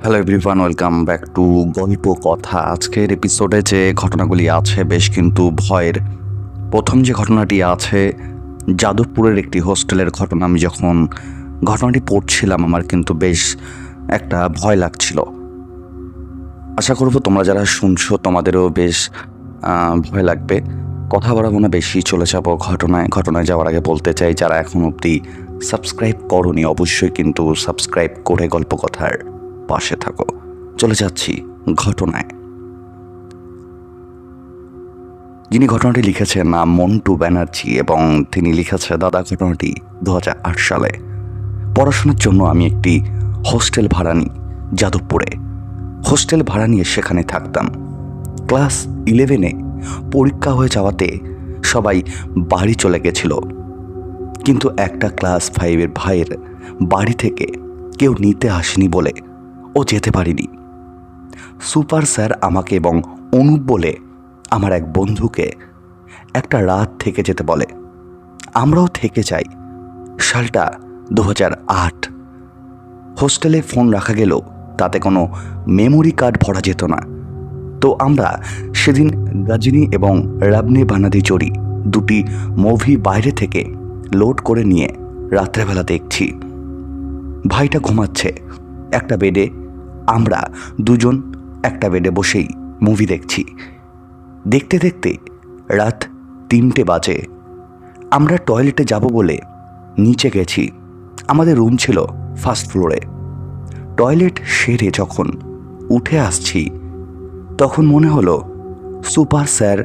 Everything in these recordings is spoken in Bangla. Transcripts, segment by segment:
Hello everyone welcome back to Golpo Kotha. আজকের এপিসোডে যে ঘটনাগুলি আছে, বেশ কিন্তু ভয়ের। প্রথম যে ঘটনাটি আছে, যাদবপুরের একটি হোস্টেলের ঘটনা। আমি যখন ঘটনাটি পড়ছিলাম, আমার কিন্তু বেশ একটা ভয় লাগছিল। আশা করব তোমরা যারা শুনছো, তোমাদেরও বেশ ভয় লাগবে। কথা বাড়াবো না, বেশি চলে যাব ঘটনায়। ঘটনায় যাওয়ার আগে বলতে চাই, যারা এখন অবধি সাবস্ক্রাইব করনি, অবশ্যই কিন্তু সাবস্ক্রাইব করে গল্প কথার পাশে থাকো। চলে যাচ্ছি ঘটনায়। যিনি ঘটনাটি লিখেছেন নাম মন্টু ব্যানার্জি এবং তিনি লিখেছে, দাদা, ঘটনাটি দু হাজার আট সালে। পড়াশোনার জন্য আমি একটি হোস্টেল ভাড়া নিই যাদবপুরে। হোস্টেল ভাড়া নিয়ে সেখানে থাকতাম। ক্লাস ইলেভেনে পরীক্ষা হয়ে যাওয়াতে সবাই বাড়ি চলে গেছিল। কিন্তু একটা ক্লাস ফাইভের ভাইয়ের বাড়ি থেকে কেউ নিতে আসেনি বলে ও যেতে পারিনি। সুপার স্যার আমাকে এবং অনুপ বলে আমার এক বন্ধুকে একটা রাত থেকে যেতে বলে। আমরাও থেকে যাই। সালটা দু আট। হোস্টেলে ফোন রাখা গেলেও তাতে কোনো মেমোরি কার্ড ভরা যেত না। তো আমরা সেদিন গাজনি এবং রাবনে বানাদি চড়ি দুটি মুভি বাইরে থেকে লোড করে নিয়ে রাত্রেবেলা দেখছি। ভাইটা ঘুমাচ্ছে, একটা বেডে আমরা দুজন একটা বেডে বসেই মুভি দেখছি। দেখতে দেখতে রাত তিনটে বাজে। আমরা টয়লেটে যাব বলে নিচে গেছি। আমাদের রুম ছিল ফার্স্ট ফ্লোরে টয়লেট সেরে যখন উঠে আসছি, তখন মনে হলো সুপার স্যার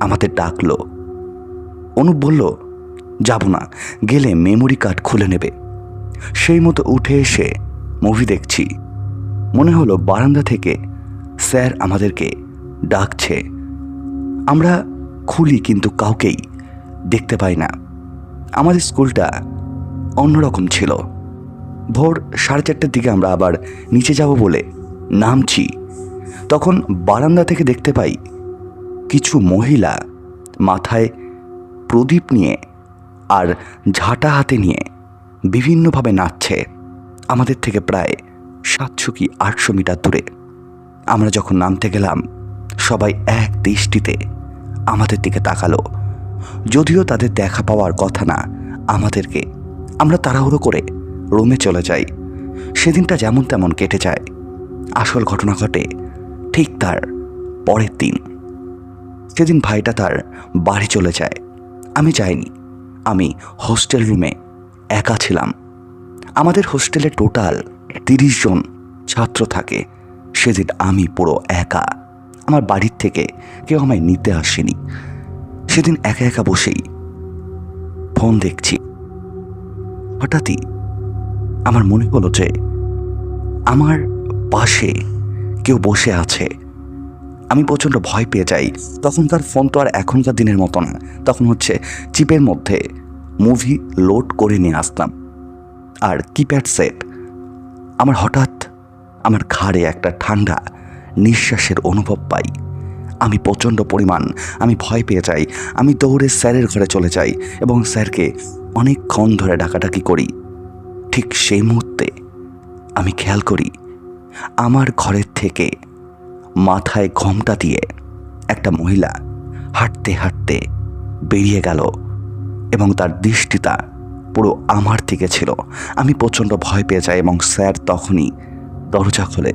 আমাদের ডাকলো। অনুপ বলল, যাব না, গেলে মেমোরি কার্ড খুলে নেবে। সেই মতো উঠে এসে মুভি দেখছি। মনে হলো বারান্দা থেকে স্যার আমাদেরকে ডাকছে। আমরা খুলি কিন্তু কাউকেই দেখতে পাই না। আমাদের স্কুলটা অন্যরকম ছিল। ভোর সাড়ে চারটের দিকে আমরা আবার নিচে যাব বলে নামছি। তখন বারান্দা থেকে দেখতে পাই কিছু মহিলা মাথায় প্রদীপ নিয়ে আর ঝাঁটা হাতে নিয়ে বিভিন্নভাবে নাচছে। আমাদের থেকে প্রায় সাতশো কি আটশো মিটার দূরে। আমরা যখন নামতে গেলাম, সবাই এক দৃষ্টিতে আমাদের দিকে তাকালো। যদিও তাদের দেখা পাওয়ার কথা না, আমাদেরকে আমরা তাড়াহুড়ো করে রুমে চলে যাই। সেদিনটা যেমন তেমন কেটে যায়। আসল ঘটনা ঘটে ঠিক তার পরের দিন। সেদিন ভাইটা তার বাড়ি চলে যায়। আমি যাইনি। আমি হোস্টেল রুমে একা ছিলাম। আমাদের হোস্টেলে টোটাল তিরিশ জন ছাত্র থাকে। সেদিন আমি পুরো একা। আমার বাড়ির থেকে কেউ আমায় নিতে আসেনি। সেদিন একা একা বসেই ফোন দেখছি। হঠাৎই আমার মনে হলো যে আমার পাশে কেউ বসে আছে। আমি প্রচণ্ড ভয় পেয়ে যাই। তখনকার ফোন তো আর এখনকার দিনের মতো না। তখন হচ্ছে চিপের মধ্যে মুভি লোড করে নিয়ে আসতাম। আর কিপ্যাড সেট আমার হঠাৎ আমার ঘাড়ে একটা ঠান্ডা, নিঃশ্বাসের অনুভব পাই। আমি প্রচণ্ড পরিমাণ, আমি ভয় পেয়ে যাই। আমি দৌড়ে স্যারের ঘরে চলে যাই এবং স্যারকে অনেকক্ষণ ধরে ডাকাডাকি করি। ঠিক সেই মুহূর্তে আমি খেয়াল করি, আমার ঘরের থেকে মাথায় ঘোমটা দিয়ে একটা মহিলা হাঁটতে হাঁটতে বেরিয়ে গেল এবং তার দৃষ্টিটা পুরো আমার দিকে ছিল। আমি প্রচণ্ড ভয় পেয়ে যাই এবং স্যার তখনই দরজা খোলে।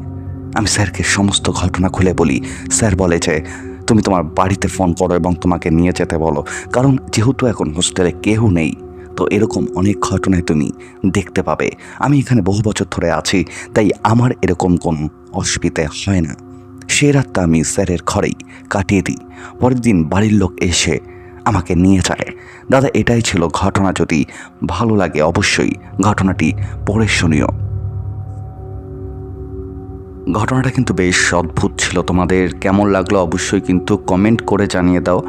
আমি স্যারকে সমস্ত ঘটনা খুলে বলি। স্যার বলে যে, তুমি তোমার বাড়িতে ফোন করো এবং তোমাকে নিয়ে যেতে বলো। কারণ যেহেতু এখন হোস্টেলে কেউ নেই, তো এরকম অনেক ঘটনায় তুমি দেখতে পাবে। আমি এখানে বহু বছর ধরে আছি, তাই আমার এরকম কোনো অসুবিধে হয় না। সে রাতটা আমি স্যারের ঘরেই কাটিয়ে দিই। পরের দিন বাড়ির লোক এসে আমাকে নিয়ে যায় দাদা, এটাই ছিল ঘটনা। যদি ভালো লাগে অবশ্যই ঘটনাটি পড়ে শুনিও। ঘটনাটা কিন্তু বেশ অদ্ভুত ছিল। তোমাদের কেমন লাগল অবশ্যই কিন্তু কমেন্ট করে জানিয়ে দাও।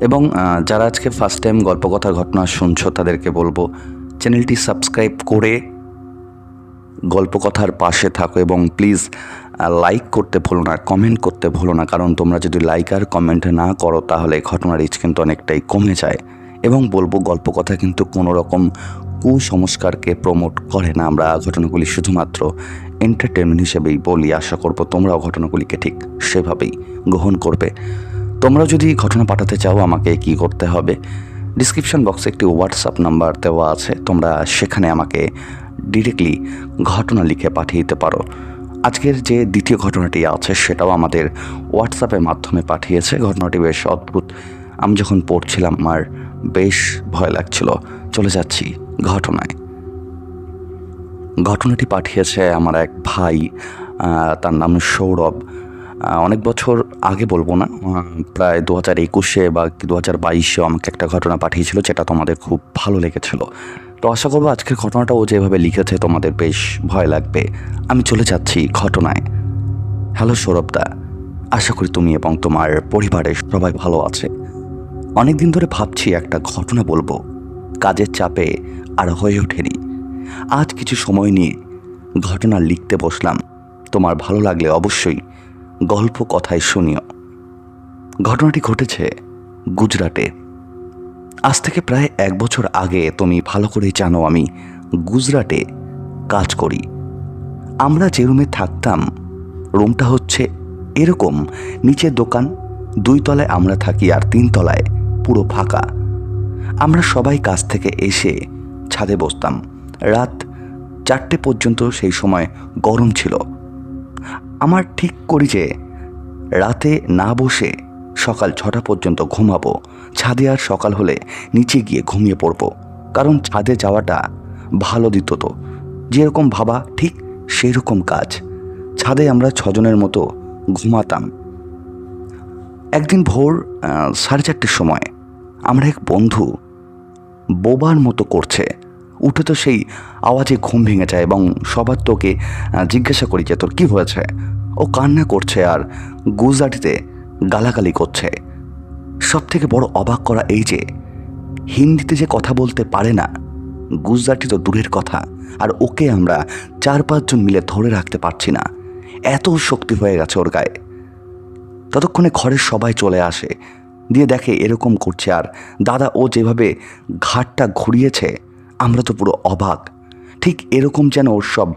এবং যারা আজকে ফার্স্ট টাইম গল্পকথার ঘটনা শুনছো, তাদেরকে বলব চ্যানেলটি সাবস্ক্রাইব করে গল্পকথার পাশে থাকো এবং প্লিজ লাইক করতে ভুলো না কমেন্ট করতে ভুলো না, কারণ তোমরা যদি লাইক আর কমেন্ট না করো, তাহলে ঘটনার রিচ কিন্তু অনেকটাই কমে যায়। এবং বলব, গল্প কথা কিন্তু কোনো রকম কুসংস্কারকে প্রমোট করে না আমরা ঘটনাগুলি শুধুমাত্র এন্টারটেনমেন্ট হিসেবেই বলি। আশা করব তোমরাও ঘটনাগুলিকে ঠিক সেভাবেই গ্রহণ করবে। তোমরা যদি ঘটনা পাঠাতে চাও, আমাকে কি করতে হবে? ডিসক্রিপশন বক্সে একটি হোয়াটসঅ্যাপ নাম্বার দেওয়া আছে, তোমরা সেখানে আমাকে ডিরেক্টলি ঘটনা লিখে পাঠিয়ে দিতে পারো। আজকের যে দ্বিতীয় ঘটনাটি আছে সেটাও আমাদের হোয়াটসঅ্যাপের মাধ্যমে পাঠিয়েছে। ঘটনাটি বেশ অদ্ভুত। আমি যখন পড়ছিলাম, আমার বেশ ভয় লাগছিল। চলে যাচ্ছি ঘটনায়। ঘটনাটি পাঠিয়েছে আমার এক ভাই তার নাম সৌরভ। অনেক বছর আগে বলব না প্রায় দু হাজার একুশে বা দু হাজার বাইশেও আমাকে একটা ঘটনা পাঠিয়েছিল যেটা তোমাদের খুব ভালো লেগেছিল। তো আশা করব আজকের ঘটনাটা ও যেভাবে লিখেছে তোমাদের বেশ ভয় লাগবে। আমি চলে যাচ্ছি ঘটনায়। হ্যালো সৌরভদা, আশা করি তুমি এবং তোমার পরিবারের সবাই ভালো আছে। অনেক দিন ধরে ভাবছি একটা ঘটনা বলব। কাজের চাপে আর হয়ে ওঠেনি। আজ কিছু সময় নিয়ে ঘটনা লিখতে বসলাম। তোমার ভালো লাগলে অবশ্যই গল্প কথায় শুনিও। ঘটনাটি ঘটেছে গুজরাটে। আজ থেকে প্রায় এক বছর আগে তুমি ভালো করেই জানো আমি গুজরাটে কাজ করি। আমরা যে রুমে থাকতাম, রুমটা হচ্ছে এরকম নিচের দোকান, দুই তলায় আমরা থাকি আর তিন তলায় পুরো ফাঁকা। আমরা সবাই কাজ থেকে এসে ছাদে বসতাম। রাত চারটে পর্যন্ত সেই সময় গরম ছিল। আমার ঠিক করি যে, রাতে না বসে সকাল ছটা পর্যন্ত ঘুমাবো। ছাদে আর সকাল হলে নিচে গিয়ে ঘুমিয়ে পড়ব। কারণ ছাদে যাওয়াটা ভালো দিত তো। যেরকম ভাবা, ঠিক সেই রকম কাজ। ছাদে আমরা ছজনের মতো ঘুমাতাম। একদিন ভোর সাড়ে চারটের সময় আমরা এক বন্ধু বোবার মতো করছে। উঠে তো সেই আওয়াজে ঘুম ভেঙে যায় এবং সবার তোকে জিজ্ঞাসা করি যে তোর কী হয়েছে? ও কান্না করছে আর গুজরাটিতে গালাগালি করছে। সব থেকে বড় অবাক করা এই যে, হিন্দিতে যে কথা বলতে পারে না, গুজরাটি তো দূরের কথা, আর ওকে আমরা চার পাঁচজন মিলে ধরে রাখতে পারছি না। এত শক্তি হয়ে গেছে ওর গায়ে। ততক্ষণে ঘরের সবাই চলে আসে, দিয়ে দেখে এরকম করছে। আর দাদা, ও যেভাবে ঘাটটা ঘুরিয়েছে, আমরা তো পুরো অবাক। ঠিক এরকম যেন ওর সব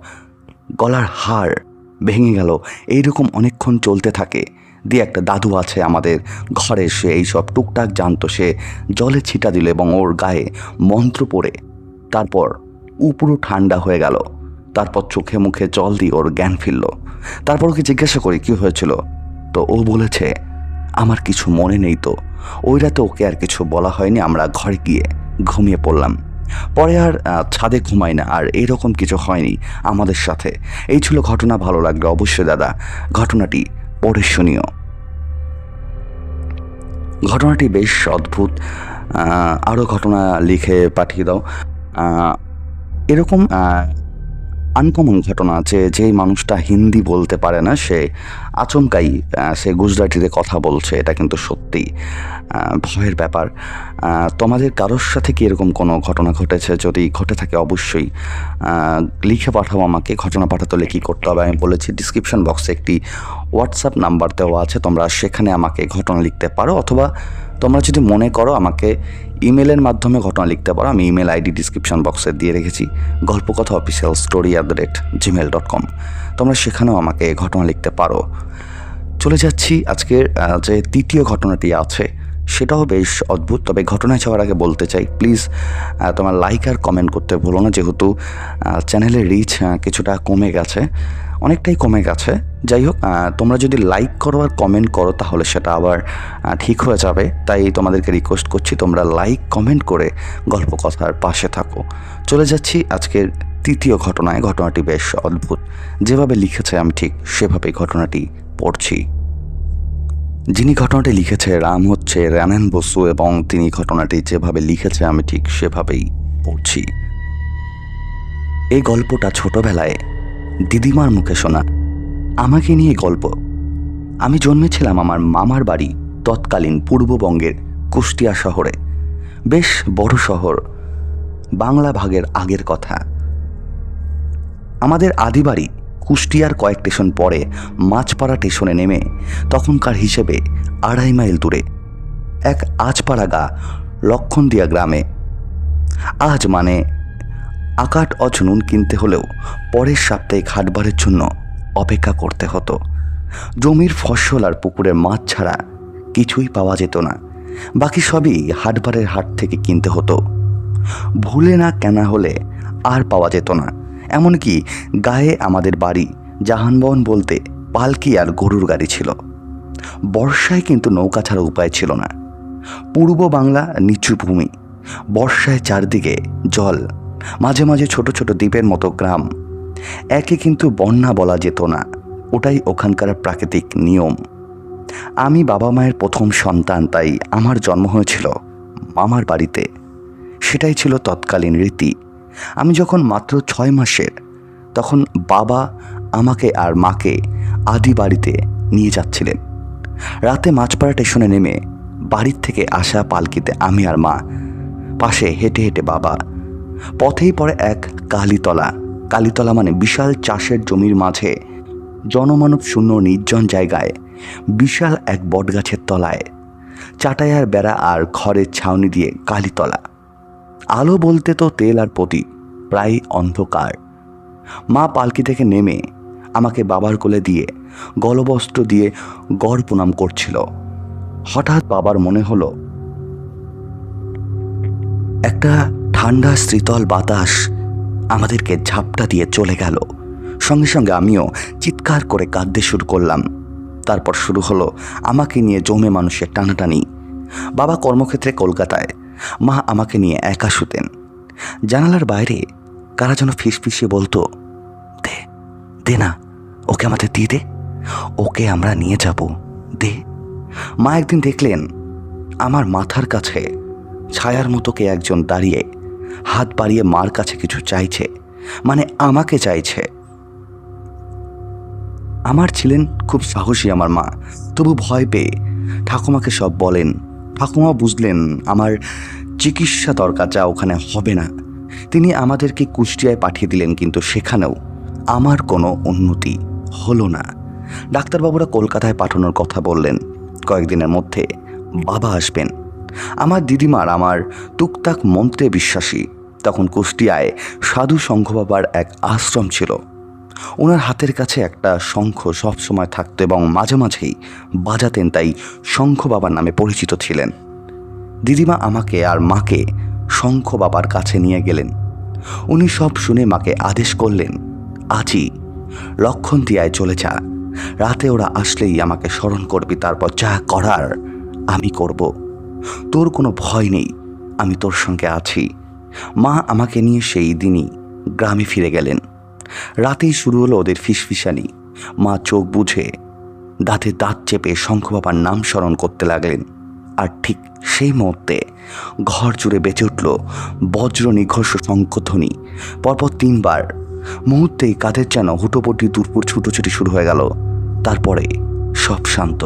গলার হাড় ভেঙে গেল। এইরকম অনেকক্ষণ চলতে থাকে। দিয়ে একটা দাদু আছে আমাদের ঘরে, সে এইসব টুকটাক জানতো। সে জলে ছিটা দিল এবং ওর গায়ে মন্ত্র পড়ে। তারপর উপরো ঠান্ডা হয়ে গেল। তারপর চোখে মুখে জল দিয়ে ওর জ্ঞান ফিরল। তারপর ওকে জিজ্ঞাসা করি, কি হয়েছিল? তো ও বলেছে, আমার কিছু মনে নেই তো। ওই রাতে ওকে আর কিছু বলা হয়নি, আমরা ঘরে গিয়ে ঘুমিয়ে পড়লাম। পরে আর ছাদে ঘুমাই না, আর এইরকম কিছু হয়নি আমাদের সাথে। এই ছিল ঘটনা, ভালো লাগল অবশ্যই দাদা। ঘটনাটি পরে ঘটনাটি বেশ অদ্ভুত। আরও ঘটনা লিখে পাঠিয়ে দাও। এরকম আনকমন ঘটনা যে মানুষটা হিন্দি বলতে পারে না, সে আচমকাই সে গুজরাটিতে কথা বলছে, এটা কিন্তু সত্যি। ভয়ের ব্যাপার। তোমাদের কারোর সাথে কি এরকম কোনো ঘটনা ঘটেছে? যদি ঘটে থাকে, অবশ্যই লিখে পাঠাও আমাকে, ঘটনা পাঠাতে হলে কী করতে হবে? আমি বলেছি ডিসক্রিপশন বক্সে একটি হোয়াটসঅ্যাপ নাম্বার দেওয়া আছে, তোমরা সেখানে আমাকে ঘটনা লিখতে পারো, অথবা তোমরা যদি মনে করো আমাকে ইমেলের মাধ্যমে ঘটনা লিখতে পারো, আমি ইমেল আইডি ডিসক্রিপশন বক্সে দিয়ে রেখেছি, Golpokotha official story at the rate Gmail dot com তোমরা সেখানেও আমাকে ঘটনা লিখতে পারো। চলে যাচ্ছি আজকের যে তৃতীয় ঘটনাটি আছে, সেটাও বেশ অদ্ভুত, তবে ঘটনায় যাওয়ার আগে বলতে চাই প্লিজ তোমার লাইক আর কমেন্ট করতে ভুলো না, যেহেতু চ্যানেলের রিচ কিছুটা কমে গেছে। অনেকটাই কমে গেছে। যাই হোক তোমরা যদি লাইক করো আর কমেন্ট করো, তাহলে সেটা আবার ঠিক হয়ে যাবে। তাই তোমাদেরকে রিকোয়েস্ট করছি তোমরা লাইক কমেন্ট করে গল্প কথার পাশে থাকো। চলে যাচ্ছি আজকের তৃতীয় ঘটনায়। ঘটনাটি বেশ অদ্ভুত। যেভাবে লিখেছে আমি ঠিক সেভাবেই ঘটনাটি পড়ছি। যিনি ঘটনাটি লিখেছে রাম হচ্ছে রানেন বসু এবং তিনি ঘটনাটি যেভাবে লিখেছে আমি ঠিক সেভাবেই পড়ছি। এই গল্পটা ছোটবেলায় দিদিমার মুখে শোনা। আমাকে নিয়ে গল্প। আমি জন্মেছিলাম আমার মামার বাড়ি তৎকালীন পূর্ববঙ্গের কুষ্টিয়া শহরে। বেশ বড় শহর। বাংলা ভাগের আগের কথা। আমাদের আদি বাড়ি কুষ্টিয়ার কয়েক স্টেশন পরে মাছপাড়া স্টেশনে নেমে তখনকার হিসেবে আড়াই মাইল দূরে এক আজপাড়া গা লক্ষণদিয়া গ্রামে। আজ মানে আকাট অজ নুন কিনতে হলেও পরের সাপ্তাহিক হাটবারের জন্য অপেক্ষা করতে হতো। জমির ফসল আর পুকুরের মাছ ছাড়া কিছুই পাওয়া যেত না। বাকি সবই হাটবারের হাট থেকে কিনতে হতো। ভুলে না কেনা হলে আর পাওয়া যেত না। এমনকি গায়ে আমাদের বাড়ি জাহানবন বলতে পালকি আর গরুর গাড়ি ছিল। বর্ষায় কিন্তু নৌকা ছাড়া উপায় ছিল না। পূর্ব বাংলা নিচু ভূমি। বর্ষায় চারদিকে জল মাঝে মাঝে ছোট ছোট দ্বীপের মতো গ্রাম। একে কিন্তু বন্যা বলা যেত না, ওটাই ওখানকার প্রাকৃতিক নিয়ম। আমি বাবা মায়ের প্রথম সন্তান, তাই আমার জন্ম হয়েছিল মামার বাড়িতে। সেটাই ছিল তৎকালীন রীতি। আমি যখন মাত্র ছয় মাসের, তখন বাবা আমাকে আর মাকে আদি বাড়িতে নিয়ে যাচ্ছিলেন। রাতে মাছপাড়া স্টেশনে নেমে বাড়ির থেকে আসা পালকিতে আমি আর মা পাশে হেঁটে হেঁটে বাবা পথেই পড়ে এক কালীতলা। কালীতলা মানে বিশাল চাষের জমির মাঝে। জনমানব শূন্য নির্জন জায়গায়, বিশাল এক বটগাছের তলায়। চাটাইয়ার বেড়া আর খড়ের ছাউনি দিয়ে কালীতলা। আলো বলতে তো তেল আর প্রদীপ, প্রায় অন্ধকার। মা পালকি থেকে নেমে আমাকে বাবার কোলে দিয়ে গলবস্ত্র দিয়ে গড় প্রণাম করছিল। হঠাৎ বাবার মনে হলো, একটা ঠান্ডা, শীতল বাতাস আমাদেরকে ঝাপটা দিয়ে চলে গেল। সঙ্গে সঙ্গে আমিও চিৎকার করে কাঁদতে শুরু করলাম। তারপর শুরু হলো আমাকে নিয়ে জমে মানুষের টানাটানি। বাবা কর্মক্ষেত্রে কলকাতায়। মা আমাকে নিয়ে একা শুতেন। জানালার বাইরে কারা যেন ফিসফিসিয়ে বলতো, দে দে না, ওকে আমাদের দিয়ে দে। ওকে আমরা নিয়ে যাব, দে। মা একদিন দেখলেন আমার মাথার কাছে ছায়ার মতো কে একজন দাঁড়িয়ে হাত বাড়িয়ে মার কাছে কিছু চাইছে মানে আমাকে চাইছে। আমার ছিলেন খুব সাহসী আমার মা, তবু ভয় পেয়ে ঠাকুমাকে সব বলেন। ঠাকুমা বুঝলেন আমার চিকিৎসা দরকার, যা ওখানে হবে না। তিনি আমাদেরকে কুষ্টিয়ায় পাঠিয়ে দিলেন, কিন্তু সেখানেও আমার কোনো উন্নতি হলো না। ডাক্তারবাবুরা কলকাতায় পাঠানোর কথা বললেন। কয়েকদিনের মধ্যে বাবা আসবেন। আমার দিদিমার আমার টুকটাক মন্ত্রে বিশ্বাসী। তখন কুষ্টিয়ায় সাধু শঙ্খ বাবার এক আশ্রম ছিল। ওনার হাতের কাছে একটা শঙ্খ সবসময় থাকতো এবং মাঝে মাঝেই বাজাতেন, তাই শঙ্খ বাবার নামে পরিচিত ছিলেন। দিদিমা আমাকে আর মাকে শঙ্খ বাবার কাছে নিয়ে গেলেন। উনি সব শুনে মাকে আদেশ করলেন, আজই লক্ষণ দিয়ায় চলে যা। রাতে ওরা আসলেই আমাকে স্মরণ করবি, তারপর যা করার আমি করব। তোর কোনো ভয় নেই, আমি তোর সঙ্গে আছি। মা আমাকে নিয়ে সেই দিনই গ্রামে ফিরে গেলেন। রাতেই শুরু হলো ওদের ফিসফিসানি। মা চোখ বুঝে দাঁতে দাঁত চেপে শঙ্খ বাবার নাম স্মরণ করতে লাগলেন। আর ঠিক সেই মুহূর্তে ঘর জুড়ে বেঁচে উঠল বজ্র নিঘর্ষ শঙ্খধ্বনি। পরপর তিনবার মুহূর্তেই কাঁধের যেন হুটোপটি দুরপুর ছুটোছুটি শুরু হয়ে গেল। তারপরে সব শান্ত।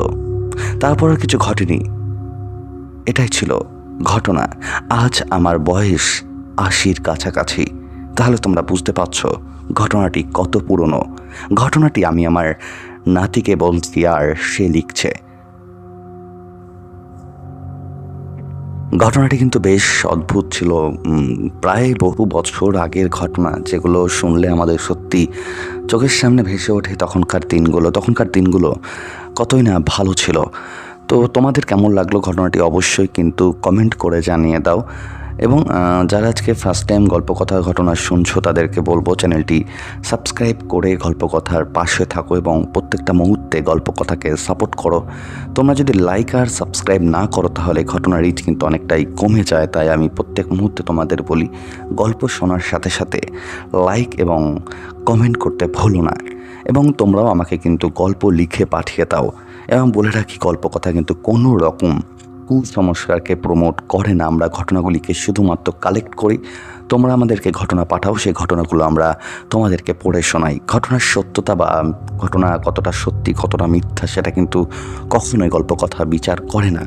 তারপর আর কিছু ঘটেনি। এটাই ছিল ঘটনা। আজ আমার বয়স আশির কাছাকাছি। তাহলে তোমরা বুঝতে পারছ ঘটনাটি কত পুরনো। ঘটনাটি আমি আমার নাতিকে বলছি আর সে লিখছে। ঘটনাটি কিন্তু বেশ অদ্ভুত ছিল। প্রায় বহু বছর আগের ঘটনা, যেগুলো শুনলে আমাদের সত্যি চোখের সামনে ভেসে ওঠে তখনকার দিনগুলো। তখনকার দিনগুলো কতই না ভালো ছিল। তো তোমাদের কেমন লাগল ঘটনাটি অবশ্যই কিন্তু কমেন্ট করে জানিয়ে দাও। এবং যারা আজকে ফার্স্ট টাইম গল্পকথার ঘটনা শুনছো, তাদেরকে বলব চ্যানেলটি সাবস্ক্রাইব করে গল্পকথার পাশে থাকো এবং প্রত্যেকটা মুহূর্তে গল্পকথাকে সাপোর্ট করো। তোমরা যদি লাইক আর সাবস্ক্রাইব না করো, তাহলে ঘটনার রিচ কিন্তু অনেকটাই কমে যায়। তাই আমি প্রত্যেক মুহূর্তে তোমাদের বলি, গল্প শোনার সাথে সাথে লাইক এবং কমেন্ট করতে ভুলো না। এবং তোমরাও আমাকে কিন্তু গল্প লিখে পাঠিয়ে দাও। এবং বলে রাখি গল্পকথা কিন্তু কোনো রকম কুসংস্কারকে প্রমোট করে না। আমরা ঘটনাগুলিকে শুধুমাত্র কালেক্ট করি। তোমরা আমাদেরকে ঘটনা পাঠাও, সেই ঘটনাগুলো আমরা তোমাদেরকে পড়ে শোনাই। ঘটনার সত্যতা বা ঘটনা কতটা সত্যি, কতটা মিথ্যা, সেটা কিন্তু কখনোই গল্প কথা বিচার করে না।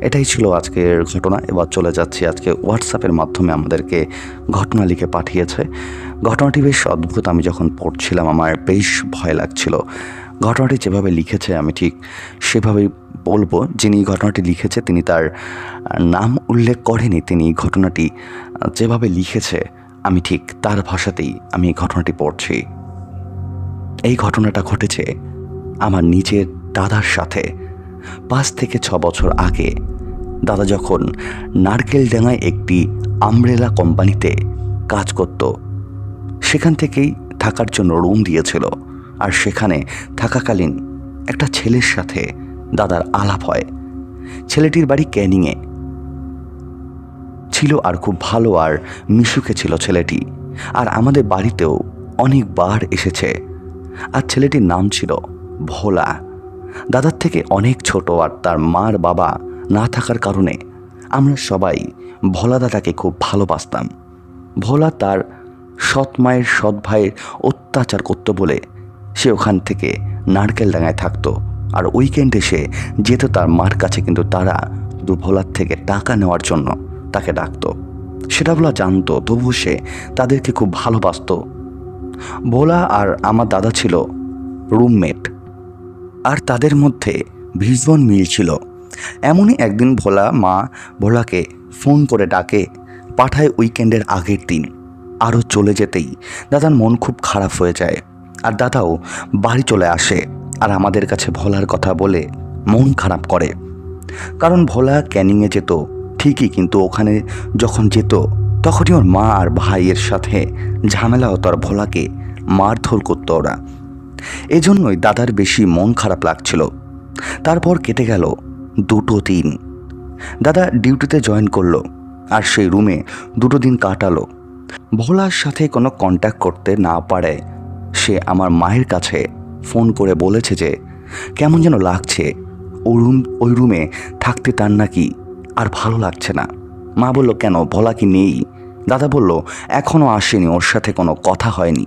এটাই ছিল আজকের ঘটনা। এবার চলে যাচ্ছি আজকে হোয়াটসঅ্যাপের মাধ্যমে আমাদেরকে ঘটনা লিখে পাঠিয়েছে। ঘটনাটি বেশ অদ্ভুত। আমি যখন পড়ছিলাম, আমার বেশ ভয় লাগছিল। ঘটনাটি যেভাবে লিখেছে, আমি ঠিক সেভাবেই বলব। যিনি ঘটনাটি লিখেছে, তিনি তার নাম উল্লেখ করেনি, তিনি ঘটনাটি যেভাবে লিখেছে, আমি ঠিক তার ভাষাতেই আমি ঘটনাটি পড়ছি। এই ঘটনাটা ঘটেছে আমার নিজের দাদার সাথে। পাঁচ থেকে ছ বছর আগে দাদা যখন নারকেল ডাঙায় একটি আমব্রেলা কোম্পানিতে কাজ করত, সেখান থেকেই থাকার জন্য রুম দিয়েছিল। আর সেখানে থাকাকালীন একটা ছেলের সাথে দাদার আলাপ হয়। ছেলেটির বাড়ি ক্যানিংয়ে। ছিল আর খুব ভালো আর মিশুকে ছিল ছেলেটি। আর আমাদের বাড়িতেও অনেকবার এসেছে। আর ছেলেটির নাম ছিল ভোলা। দাদার থেকে অনেক ছোট আর তার মার বাবা না থাকার কারণে আমরা সবাই ভোলা দাদাকে খুব ভালোবাসতাম। ভোলা তার সৎ মায়ের, সৎ ভাইয়ের অত্যাচার করতো বলে সে ওখান থেকে নারকেল ডাঙায় থাকতো। আর উইকেন্ডে সে যেত তার মার কাছে, কিন্তু তারা শুধু ভোলার থেকে টাকা নেওয়ার জন্য তাকে ডাকতো। সেটা ভোলা জানতো তবু সে তাদেরকে খুব ভালোবাসতো। ভোলা আর আমার দাদা ছিল রুমমেট আর তাদের মধ্যে ভীষণ মিল ছিল। এমনই একদিন ভোলা মা ভোলাকে ফোন করে ডাকে, পাঠায় উইকেন্ডের আগের দিন। আরও চলে যেতেই দাদার মন খুব খারাপ হয়ে যায়। আর দাদাও বাড়ি চলে আসে আর আমাদের কাছে ভোলার কথা বলে মন খারাপ করে। কারণ ভোলা ক্যানিংয়ে যেত, ঠিকই কিন্তু ওখানে যখন যেত, তখনই ওর মা আর ভাইয়ের সাথে ঝামেলা হতো আর ভোলাকে মারধর করতো ওরা। এজন্যই দাদার বেশি মন খারাপ লাগছিল। তারপর কেটে গেল দুটো দিন। দাদা ডিউটিতে জয়েন করল আর সেই রুমে দুটো দিন কাটালো। ভোলার সাথে কোনো কন্ট্যাক্ট করতে না পারে সে আমার মায়ের কাছে ফোন করে বলেছে যে, কেমন যেন লাগছে, ও রুম, ওই রুমে থাকতে তার নাকি আর ভালো লাগছে না। মা বলল, কেন? ভোলা কি নেই? দাদা বলল এখনও আসেনি, ওর সাথে কোনো কথা হয়নি।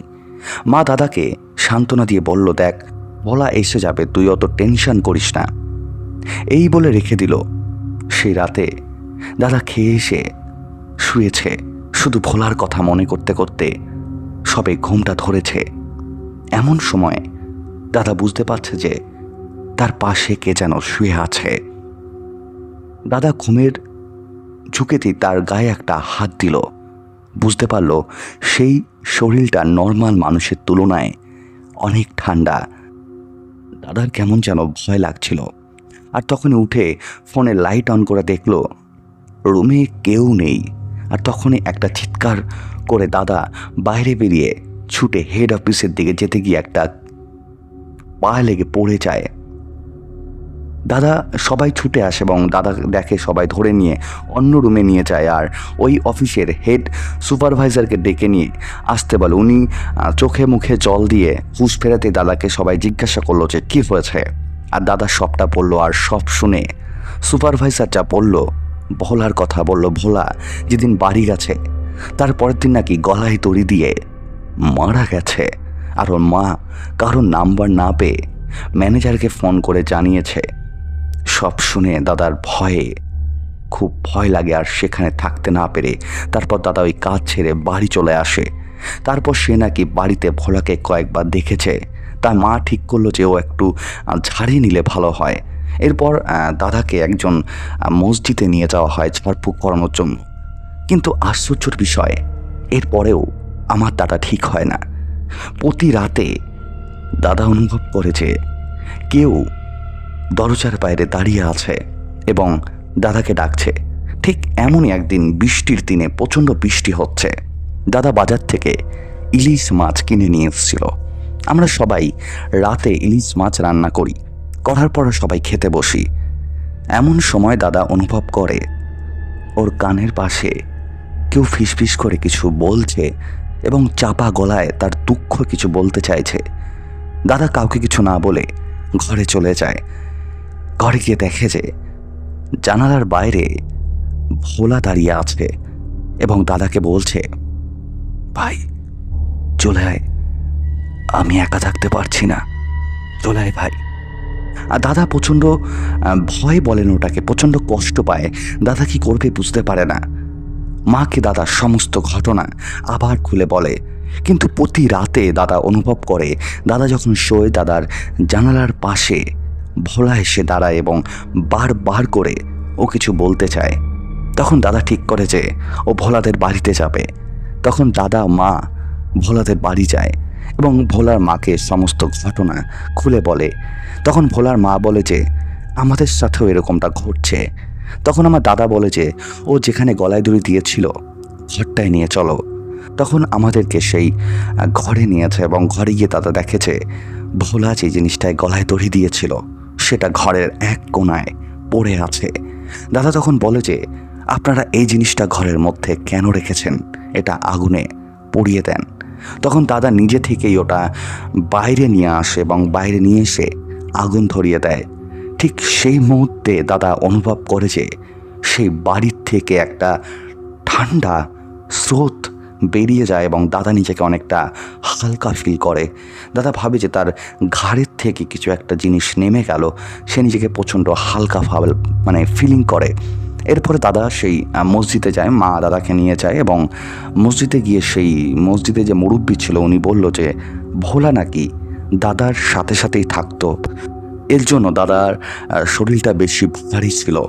মা দাদাকে সান্ত্বনা দিয়ে বলল, দেখ, ভোলা এসে যাবে, তুই অত টেনশন করিস না। এই বলে রেখে দিল। সেই রাতে দাদা খেয়ে এসে শুয়েছে। শুধু ভোলার কথা মনে করতে করতে সবে ঘুমটা ধরেছে। এমন সময় দাদা বুঝতে পারছে যে তার পাশে কে যেন শুয়ে আছে। দাদা ঘুমের ঝুঁকেতেই তার গায়ে একটা হাত দিল। বুঝতে পারল সেই শরীরটা নর্মাল মানুষের তুলনায় অনেক ঠান্ডা। দাদার কেমন যেন ভয় লাগছিল। আর তখন উঠে ফোনে লাইট অন করে দেখল, রুমে কেউ নেই। আর তখনই একটা চিৎকার করে দাদা বাইরে বেরিয়ে ছুটে হেড অফিসের দিকে যেতে গিয়ে একটা পা লেগে পড়ে যায়। দাদা সবাই ছুটে আসে এবং দাদা দেখে সবাই ধরে নিয়ে অন্য রুমে নিয়ে যায় আর ওই অফিসের হেড সুপারভাইজারকে ডেকে নিয়ে আসতে বলে। উনি চোখে মুখে জল দিয়ে হুঁশ ফেরাতে দাদাকে সবাই জিজ্ঞাসা করল যে, কী হয়েছে? আর দাদা সবটা বলল আর সব শুনে সুপারভাইজার যা বলল, ভোলার কথা বলল, ভোলা, যেদিন বাড়ি গেছে, তার পরের দিন নাকি গলায় দড়ি দিয়ে মারা গেছে। আর ওর মা কারোর নাম্বার না পেয়ে ম্যানেজারকে ফোন করে জানিয়েছে। সব শুনে দাদার ভয়ে, খুব ভয় লাগে আর সেখানে থাকতে না পেরে তারপর দাদা ওই কাজ ছেড়ে বাড়ি চলে আসে। তারপর সে নাকি বাড়িতে ভোলাকে কয়েকবার দেখেছে। তার মা ঠিক করল যে ও একটু ঝাড়িয়ে নিলে ভালো হয়। এরপর দাদাকে একজন মসজিদে নিয়ে যাওয়া হয় ঝাড়ফুঁক করানোর জন্য। কিন্তু আশ্চর্যের বিষয়, এরপরেও আমার দাদা ঠিক হয় না। প্রতি রাতে দাদা অনুভব করে যে কেউ দরজার বাইরে দাঁড়িয়ে আছে এবং দাদাকে ডাকছে। ঠিক এমনই একদিন বৃষ্টির দিনে প্রচণ্ড বৃষ্টি হচ্ছে। দাদা বাজার থেকে ইলিশ মাছ কিনে নিয়ে এসেছিল। আমরা সবাই রাতে ইলিশ মাছ রান্না করি। করার পর সবাই খেতে বসি। এমন সময় দাদা অনুভব করে ওর কানের পাশে কেউ ফিসফিস করে কিছু বলছে এবং চাপা গলায় তার দুঃখ কিছু বলতে চাইছে। দাদা কাউকে কিছু না বলে ঘরে চলে যায়। ঘরে গিয়ে দেখে যে জানালার বাইরে ভোলা দাঁড়িয়ে আছে এবং দাদাকে বলছে, ভাই চলে আয় আমি একা থাকতে পারছি না। চলে আয় ভাই। আর দাদা প্রচণ্ড ভয় বলেন ওটাকে, প্রচণ্ড কষ্ট পায়। দাদা কি করবে বুঝতে পারে না। মাকে দাদা সমস্ত ঘটনা আবার খুলে বলে। কিন্তু প্রতি রাতে দাদা অনুভব করে, দাদা যখন শোয় দাদার জানালার পাশে, ভোলা এসে দাঁড়ায় এবং বারবার করে ও কিছু বলতে চায়। তখন দাদা ঠিক করে যে ও ভোলাদের বাড়িতে যাবে। তখন দাদা, মা ভোলাদের বাড়ি যায় এবং ভোলার মাকে সমস্ত ঘটনা খুলে বলে। তখন ভোলার মা বলে যে, আমাদের সাথেও এরকমটা ঘটছে। তখন আমার দাদা বলে যে, ও যেখানে গলায় দড়ি দিয়েছিল, ঘরটায় নিয়ে চলো। তখন আমাদেরকে সেই ঘরে নিয়েছে এবং ঘরে গিয়ে দাদা দেখেছে ভোলা যে জিনিসটায় গলায় দড়ি দিয়েছিল, সেটা ঘরের এক কোনায় পড়ে আছে। দাদা তখন বলে যে, আপনারা এই জিনিসটা ঘরের মধ্যে কেন রেখেছেন? এটা আগুনে পুড়িয়ে দেন। তখন দাদা নিজে থেকেই ওটা বাইরে নিয়ে আসে এবং বাইরে নিয়ে এসে আগুন ধরিয়ে দেয়। ঠিক সেই মুহূর্তে দাদা অনুভব করে যে সেই বাড়ির থেকে একটা ঠান্ডা স্রোত বেরিয়ে যায় এবং দাদা নিজেকে অনেকটা হালকা ফিল করে। দাদা ভাবে যে তার ঘাড়ের থেকে কিছু একটা জিনিস নেমে গেল, সে নিজেকে প্রচণ্ড হালকা ভাবে মানে ফিলিং করে। এরপরে দাদা সেই মসজিদে যায়, মা দাদাকে নিয়ে যায় এবং মসজিদে গিয়ে সেই মসজিদে যে মুরব্বী ছিল, উনি বলল যে, ভোলা নাকি দাদার সাথে সাথেই থাকতো। এর জন্য দাদার শরীরটা বেশি ভারী ছিল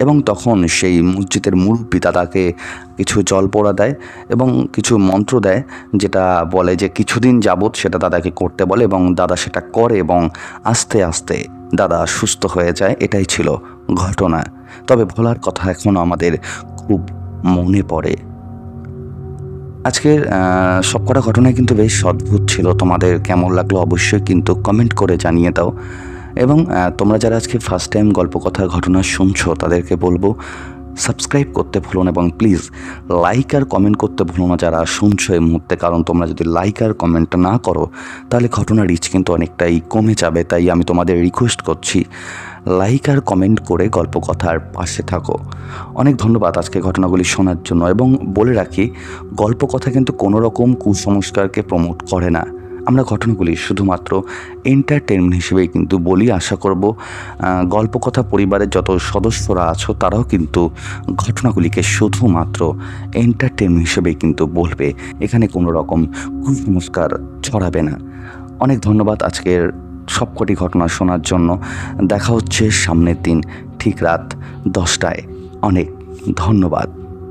এবং তখন সেই মসজিদের মুরব্বী দাদাকে কিছু জল পোড়া দেয় এবং কিছু মন্ত্র দেয় যেটা বলে যে কিছুদিন যাবৎ সেটা দাদাকে করতে বলে এবং দাদা সেটা করে এবং আস্তে আস্তে দাদা সুস্থ হয়ে যায়। এটাই ছিল ঘটনা। তবে ভোলার কথা এখনও আমাদের খুব মনে পড়ে। আজকের সবকটা ঘটনাই কিন্তু বেশ অদ্ভুত ছিল। তোমাদের কেমন লাগল অবশ্যই কিন্তু কমেন্ট করে জানিয়ে দাও। এবং তোমরা যারা আজকে ফার্স্ট টাইম গল্প কথার ঘটনা শুনছো, তাদেরকে বলব সাবস্ক্রাইব করতে ভুলো না এবং প্লিজ লাইক আর কমেন্ট করতে ভুলো না যারা শুনছো এই মুহূর্তে। কারণ তোমরা যদি লাইক আর কমেন্ট না করো, তাহলে ঘটনা রিচ কিন্তু অনেকটাই কমে যাবে। তাই আমি তোমাদের রিকোয়েস্ট করছি লাইক আর কমেন্ট করে গল্প কথার পাশে থাকো। অনেক ধন্যবাদ আজকে ঘটনাগুলি শোনার জন্য এবং বলে রাখি গল্প কথা কিন্তু কোনো রকম কুসংস্কারকে প্রমোট করে না। আমরা ঘটনাগুলি শুধুমাত্র এন্টারটেনমেন্ট হিসেবেই কিন্তু বলি, আশা করব গল্পকথা পরিবারের যত সদস্যরা আছো, তারাও কিন্তু ঘটনাগুলিকে শুধুমাত্র এন্টারটেনমেন্ট হিসেবেই কিন্তু বলবে। এখানে কোনো রকম কুসংস্কার ছড়াবে না। অনেক ধন্যবাদ আজকের সবকটি ঘটনা শোনার জন্য। দেখা হচ্ছে সামনের দিন, ঠিক রাত দশটায়। অনেক ধন্যবাদ।